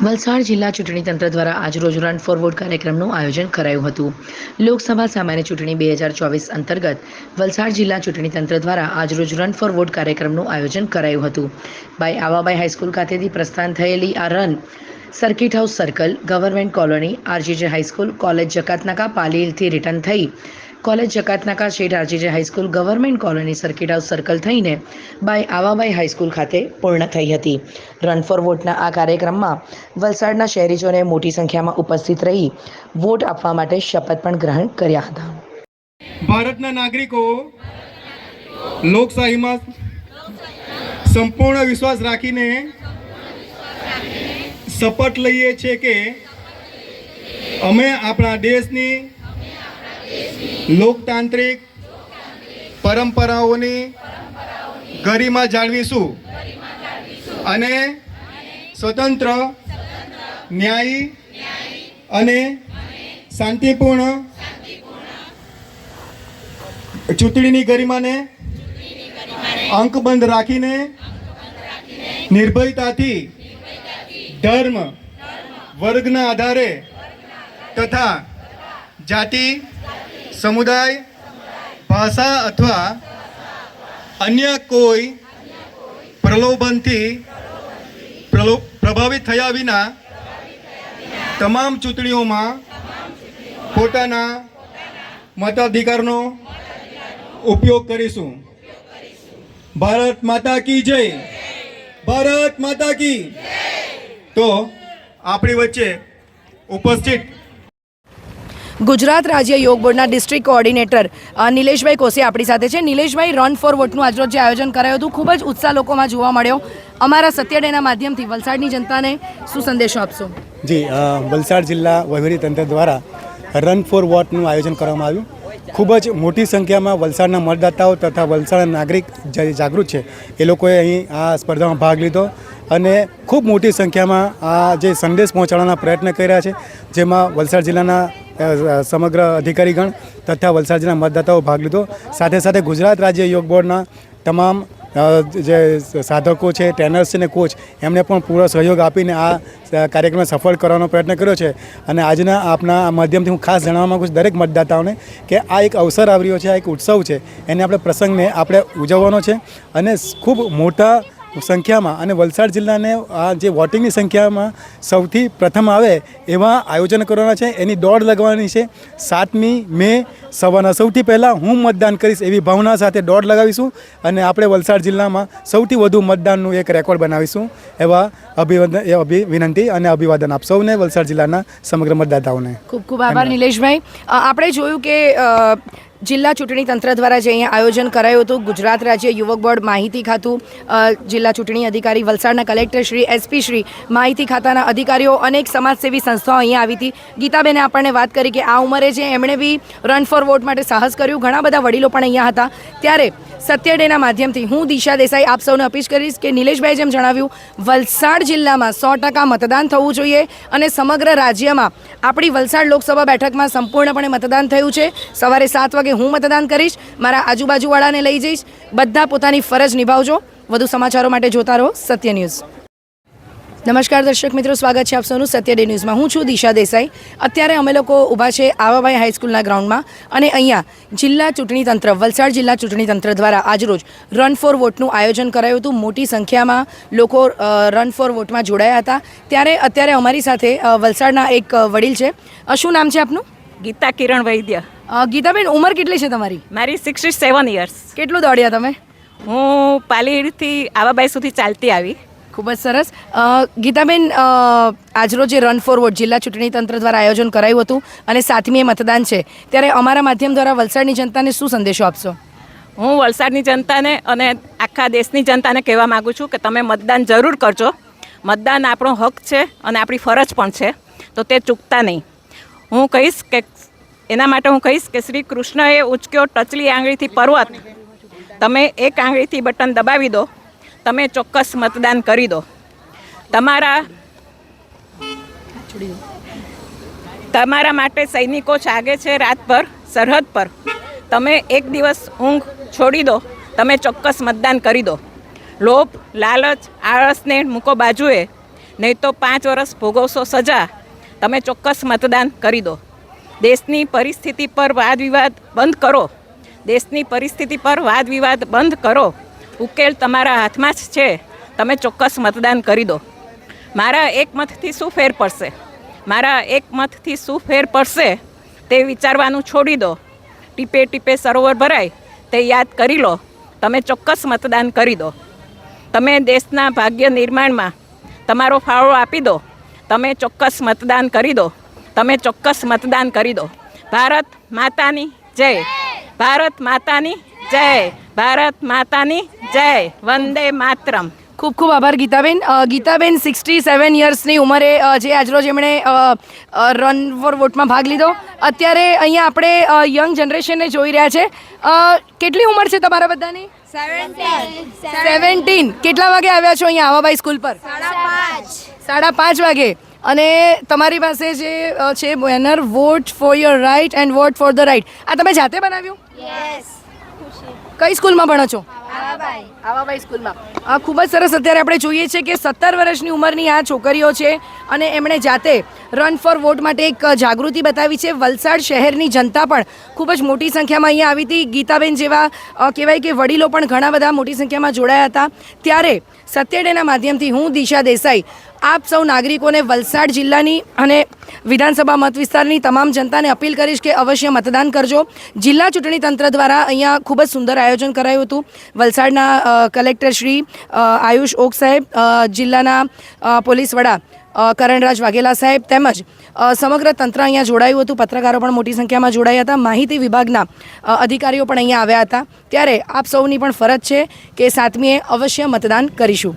વલસાડ જિલ્લા ચૂંટણી તંત્ર દ્વારા આજરોજ રન ફોરવર્ડ કાર્યક્રમનું આયોજન કરાયું હતું. લોકસભા સામાન્ય ચૂંટણી બે હજાર ચોવીસ અંતર્ગત વલસાડ જિલ્લા ચૂંટણી તંત્ર દ્વારા આજરોજ રન ફોરવર્ડ કાર્યક્રમનું આયોજન કરાયું હતું. બાય આવાબાઈ હાઈસ્કૂલ ખાતેથી પ્રસ્થાન થયેલી આ run circuit house circle, government colony, RGJ high school, college Jakatnaka, પાલીલથી return થઈ college Jakatnaka Sheth RGJ high school government colony circuit house circle થઈને બાય આવાબાઈ હાઈસ્કૂલ ખાતે પૂર્ણ થઈ હતી. રન ફોર વોટના આ કાર્યક્રમમાં વલસાડના શહેરીજોને મોટી સંખ્યામાં ઉપસ્થિત રહી વોટ આપવા માટે શપથ પણ ગ્રહણ કર્યા હતા. ભારતના નાગરિકો લોકશાહીમાં સંપૂર્ણ વિશ્વાસ રાખીને શપથ લઈએ છીએ કે અમે આપણા દેશની લોકતાંત્રિક પરંપરાઓની ગરિમા જાળવીશું અને સ્વતંત્ર, ન્યાયી અને શાંતિપૂર્ણ ચૂંટણીની ગરિમાને અંકબંધ રાખીને નિર્ભયતાથી ધર્મ વર્ગના આધારે તથા જાતિ સમુદાય, ભાષા અથવા અન્ય કોઈ પ્રલોભનથી પ્રલો- પ્રભાવિત થયા વિના તમામ ચૂંટણીઓમાં પોતાના મતાધિકારનો ઉપયોગ કરીશું. ભારત માતા કી જય. ભારત માતા કી તો આપણી વચ્ચે ઉપસ્થિત ગુજરાત રાજ્ય યોગ બોર્ડના ડિસ્ટ્રિક્ટ કોઓર્ડિનેટર નિલેશભાઈ કોસી આપણી સાથે છે. નિલેશભાઈ રન ફોર વોટનું આજરોજ જે આયોજન કરાયું હતું, ખૂબ જ ઉત્સાહ લોકોમાં જોવા મળ્યો. અમારા સત્ય ડેના માધ્યમથી વલસાડની જનતાને શું સંદેશો આપશો? જી વલસાડ જિલ્લા વહીવટી તંત્ર દ્વારા રન ફોર વોટનું આયોજન કરવામાં આવ્યું. ખૂબ જ મોટી સંખ્યામાં વલસાડના મતદાતાઓ તથા વલસાડના નાગરિક જે જાગૃત છે, એ લોકોએ અહીં આ સ્પર્ધામાં ભાગ લીધો. અને ખૂબ મોટી સંખ્યામાં આ જે સંદેશ પહોંચાડવાના પ્રયત્ન કર્યા છે, જેમાં વલસાડ જિલ્લાના સમગ્ર અધિકારીગણ તથા વલસાડ જિલ્લાના મતદાતાઓ ભાગ લીધો. સાથે સાથે ગુજરાત રાજ્ય યોગ બોર્ડના તમામ જે સાધકો છે, ટ્રેનર્સ છે ને કોચ, એમને પણ પૂરો સહયોગ આપીને આ કાર્યક્રમને સફળ કરવાનો પ્રયત્ન કર્યો છે. અને આજના આપના માધ્યમથી હું ખાસ જણાવવા માગું છું દરેક મતદાતાઓને કે આ એક અવસર આવી રહ્યો છે, આ એક ઉત્સવ છે. એને આપણે પ્રસંગને આપણે ઉજવવાનો છે અને ખૂબ મોટા સંખ્યામાં અને વલસાડ જિલ્લાને આ જે વોટિંગની સંખ્યામાં સૌથી પ્રથમ આવે એવા આયોજન કરવાના છે. એની દોડ લગાવવાની છે. સાતમી મે સવારના સૌથી પહેલાં હું મતદાન કરીશ એવી ભાવના સાથે દોડ લગાવીશું અને આપણે વલસાડ જિલ્લામાં સૌથી વધુ મતદાનનું એક રેકોર્ડ બનાવીશું એવા અભિવંદન એ અભિ વિનંતી અને અભિવાદન આપ સૌને વલસાડ જિલ્લાના સમગ્ર મતદાતાઓને. ખૂબ ખૂબ આભાર નિલેશભાઈ. આપણે જોયું કે જિલ્લા ચૂંટણી તંત્ર દ્વારા જે અહીંયા આયોજન કરાયું હતું, ગુજરાત રાજ્ય યુવક બોર્ડ માહિતી ખાતું જિલ્લા ચૂંટણી અધિકારી, વલસાડના કલેક્ટર શ્રી એસપી શ્રી, માહિતી ખાતાના અધિકારીઓ, અનેક સમાજસેવી સંસ્થાઓ અહીંયા આવી હતી. ગીતાબેને આપણને વાત કરી કે આ ઉંમરે જે એમણે બી રન ફોર વોટ માટે સાહસ કર્યું. ઘણા બધા વડીલો પણ અહીંયા હતા. ત્યારે સત્ય ડેના માધ્યમથી હું દિશા દેસાઈ આપ સૌને અપીલ કરીશ કે નિલેશભાઈ જેમ જણાવ્યું, વલસાડ જિલ્લામાં સો ટકા મતદાન થવું જોઈએ અને સમગ્ર રાજ્યમાં આપણી વલસાડ લોકસભા બેઠકમાં સંપૂર્ણપણે મતદાન થયું છે. સવારે સાત વાગે હું મતદાન કરીશ, મારા આજુબાજુવાળાને લઈ જઈશ. બધા પોતાની ફરજ નિભાવજો. વધુ સમાચારો માટે જોતા રહો સત્ય ન્યૂઝ. નમસ્કાર દર્શક મિત્રો સ્વાગત છે આપ સૌનું સત્ય ડે ન્યૂઝમાં. હું છું દિશા દેસાઈ. અત્યારે અમે લોકો ઊભા છે આવાભાઈ હાઈસ્કૂલના ગ્રાઉન્ડમાં અને અહીંયા જિલ્લા ચૂંટણી તંત્ર વલસાડ જિલ્લા ચૂંટણી તંત્ર દ્વારા આજરોજ રન ફોર વોટનું આયોજન કરાયું હતું. મોટી સંખ્યામાં લોકો રન ફોર વોટમાં જોડાયા હતા. ત્યારે અત્યારે અમારી સાથે વલસાડના એક વડીલ છે. શું નામ છે આપનું? ગીતા કિરણ વૈદ્ય. ગીતાબેન ઉંમર કેટલી છે તમારી? મારી સિક્સટી સેવન યર્સ કેટલું દોડ્યા તમે? હું પાલીડથી આવાબાઈ સુધી ચાલતી આવી. ખૂબ જ સરસ. ગીતાબેન આજનો જે રન ફોર વોટ જિલ્લા ચૂંટણી તંત્ર દ્વારા આયોજન કરાયું હતું અને સાતમીએ મતદાન છે, ત્યારે અમારા માધ્યમ દ્વારા વલસાડની જનતાને શું સંદેશો આપશો? હું વલસાડની જનતાને અને આખા દેશની જનતાને કહેવા માગું છું કે તમે મતદાન જરૂર કરજો. મતદાન આપણો હક છે અને આપણી ફરજ પણ છે, તો તે ચૂકતા નહીં. હું કહીશ કે, એના માટે હું કહીશ કે શ્રી કૃષ્ણએ ઉચક્યો ટચલી આંગળીથી પર્વત. તમે એક આંગળીથી બટન દબાવી દો તમે ચોક્કસ મતદાન કરી દો. તમારા તમારા માટે સૈનિકો જાગે છે રાતભર સરહદ પર. તમે એક દિવસ ઊંઘ છોડી દો, તમે ચોક્કસ મતદાન કરી દો. લોભ, લાલચ, આળસને મૂકો બાજુએ, નહીં તો પાંચ વર્ષ ભોગવશો સજા. તમે ચોક્કસ મતદાન કરી દો. દેશની પરિસ્થિતિ પર વાદ વિવાદ બંધ કરો. દેશની પરિસ્થિતિ પર વાદ વિવાદ બંધ કરો. ઉકેલ તમારા હાથમાં જ છે. તમે ચોક્કસ મતદાન કરી દો. મારા એક મતથી શું ફેર પડશે? મારા એક મતથી શું ફેર પડશે તે વિચારવાનું છોડી દો. ટીપે ટીપે સરોવર ભરાય, તે યાદ કરી લો. તમે ચોક્કસ મતદાન કરી દો. તમે દેશના ભાગ્ય નિર્માણમાં તમારો ફાળો આપી દો. તમે ચોક્કસ મતદાન કરી દો. તમે ચોક્કસ મતદાન કરી દો. ભારત માતાની જય. ભારત માતાની જય ભારત માતાની જય વંદે માતરમ. ખૂબ ખૂબ આભાર ગીતાબેન. ગીતાબેન સિક્સટી સેવન યર્સની ઉંમરે જે આજરોજ એમણે રન ફોર વોટમાં ભાગ લીધો. અત્યારે અહીંયા આપણે યંગ જનરેશનને જોઈ રહ્યા છે. કેટલી ઉંમર છે તમારા બધાની? સેવન્ટીન કેટલા વાગે આવ્યા છો અહીંયા આવાબાઈ સ્કૂલ પર? સાડા પાંચ. વાગે. અને તમારી પાસે જે છે banner vote for your right and vote for the right આ તમે જાતે બનાવ્યું? કઈ સ્કૂલમાં ભણો છો? આવાબાઈ. સ્કૂલમાં. ખૂબ જ સરસ અત્યારે આપણે જોઈએ છીએ કે સત્તર વર્ષની ઉંમરની આ છોકરીઓ છે અને એમણે જાતે રન ફોર વોટ માટે એક જાગૃતિ બતાવી છે. વલસાડ શહેરની જનતા પણ ખૂબ જ મોટી સંખ્યામાં અહીંયા આવી હતી. ગીતાબેન જેવા કહેવાય કે વડીલો પણ ઘણા બધા મોટી સંખ્યામાં જોડાયા હતા. ત્યારે સત્યડેના માધ્યમથી હું દિશા દેસાઈ આપ સૌ નાગરિકોને વલસાડ જિલ્લાની અને વિધાનસભા મત વિસ્તારની તમામ જનતાને અપીલ કરીશ કે અવશ્ય મતદાન કરજો. જિલ્લા ચૂંટણી તંત્ર દ્વારા અહીંયા ખૂબ જ સુંદર આયોજન કરાયું હતું. વલસાડના કલેક્ટર શ્રી આયુષ ઓક સાહેબ જિલ્લાના પોલીસ વડા કરણરાજ વાઘેલા સાહેબ તેમજ સમગ્ર તંત્ર અહીંયા જોડાયું હતું. પત્રકારો પણ મોટી સંખ્યામાં જોડાયા હતા. માહિતી વિભાગના અધિકારીઓ પણ અહીંયા આવ્યા હતા. ત્યારે આપ સૌની પણ ફરજ છે કે સાતમીએ અવશ્ય મતદાન કરીશું.